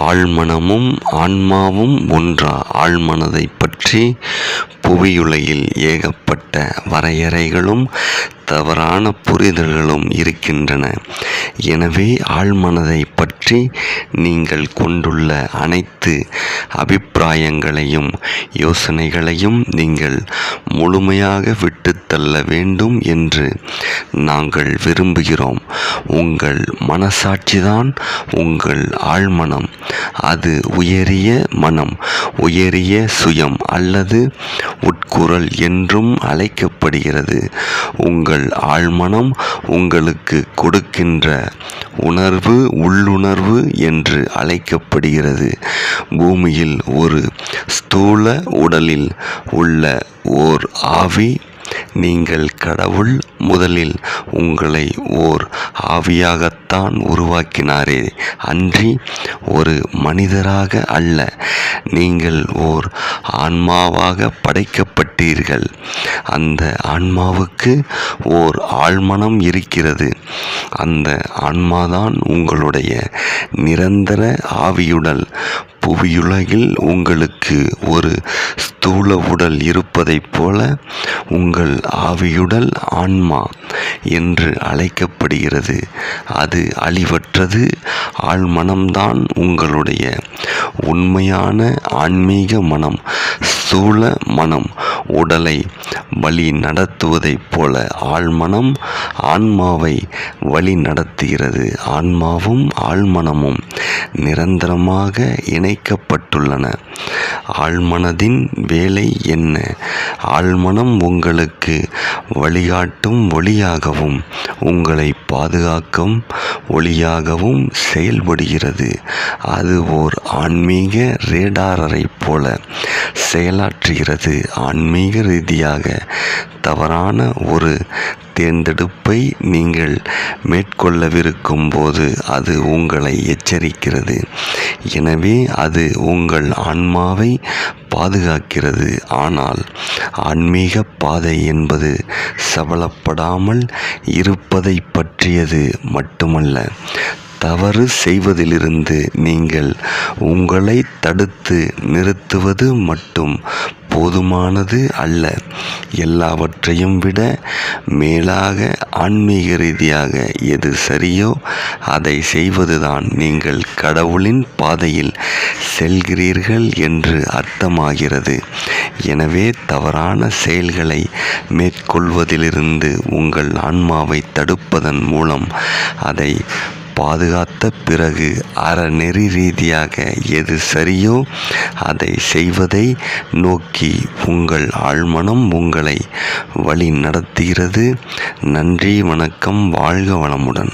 ஆழ்மனமும் ஆன்மாவும் ஒன்றா ஆழ்மனதை பற்றி புவியுலகில் ஏகப்பட்ட வரையறைகளும் தவறான புரிதல்களும் இருக்கின்றன. எனவே ஆழ்மனதைப் பற்றி நீங்கள் கொண்டுள்ள அனைத்து அபிப்பிராயங்களையும் யோசனைகளையும் நீங்கள் முழுமையாக விட்டுத்தள்ள வேண்டும் என்று நாங்கள் விரும்புகிறோம். உங்கள் மனசாட்சிதான் உங்கள் ஆழ்மனம். அது உயரிய மனம் உயரிய சுயம் அல்லது உட்குரல் என்றும் அழைக்கப்படுகிறது. உங்கள் ஆழ்மனம் உங்களுக்கு கொடுக்கின்ற உணர்வு உள்ளுணர்வு என்று அழைக்கப்படுகிறது. பூமியில் ஒரு ஸ்தூல உடலில் உள்ள ஓர் ஆவி நீங்கள் கடவுள் முதலில் உங்களை ஓர் ஆவியாகத்தான் உருவாக்கினாரே. அன்றி ஒரு மனிதராக அல்ல நீங்கள் ஓர் ஆன்மாவாக படைக்கப்பட்டீர்கள். அந்த ஆன்மாவுக்கு ஓர் ஆழ்மனம் இருக்கிறது. அந்த ஆன்மாதான் உங்களுடைய நிரந்தர ஆவியுடல். புவியுலகில் உங்களுக்கு ஒரு ஸ்தூல உடல் இருப்பதைப் போல உங்கள் ஆவியுடல் ஆன்மா என்று அழைக்கப்படுகிறது. அது அழிவற்றது. ஆழ்மனம்தான் உங்களுடைய உண்மையான ஆன்மீக மனம் ஸ்தூல மனம் உடலை வழி நடத்துவதைப் போல ஆழ்மனம் ஆன்மாவை வழி நடத்துகிறது. ஆன்மாவும் ஆழ்மனமும் நிரந்தரமாக இணைக்கப்பட்டுள்ளன. ஆழ்மனதின் வேலை என்ன? ஆழ்மனம் உங்களுக்கு வழிகாட்டும் ஒளியாகவும் உங்களை பாதுகாக்கும் ஒளியாகவும் செயல்படுகிறது. அது ஓர் ஆன்மீக ரேடாரரை போல செயலாற்றுகிறது. ஆன்மீக ரீதியாக தவறான ஒரு தேர்ந்தெடுப்பை நீங்கள் மேற்கொள்ளவிருக்கும் போது அது உங்களை எச்சரிக்கிறது. எனவே அது உங்கள் ஆன்மாவை பாதுகாக்கிறது. ஆனால் ஆன்மீக பாதை என்பது சபலப்படாமல் இருப்பதை பற்றியது மட்டுமல்ல. தவறு செய்வதிலிருந்து நீங்கள் உங்களை தடுத்து நிறுத்துவது மட்டும் போதுமானது அல்ல. எல்லாவற்றையும் விட மேலாக ஆன்மீக ரீதியாக எது சரியோ அதை செய்வதுதான் நீங்கள் கடவுளின் பாதையில் செல்கிறீர்கள் என்று அர்த்தமாகிறது. எனவே தவறான செயல்களை மேற்கொள்வதிலிருந்து உங்கள் ஆன்மாவை தடுப்பதன் மூலம் அதை பாதுகாத்த பிறகு அறநெறி ரீதியாக எது சரியோ அதை செய்வதை நோக்கி உங்கள் ஆழ்மனம் உங்களை வழி நடத்துகிறது நன்றி வணக்கம் வாழ்க வளமுடன்.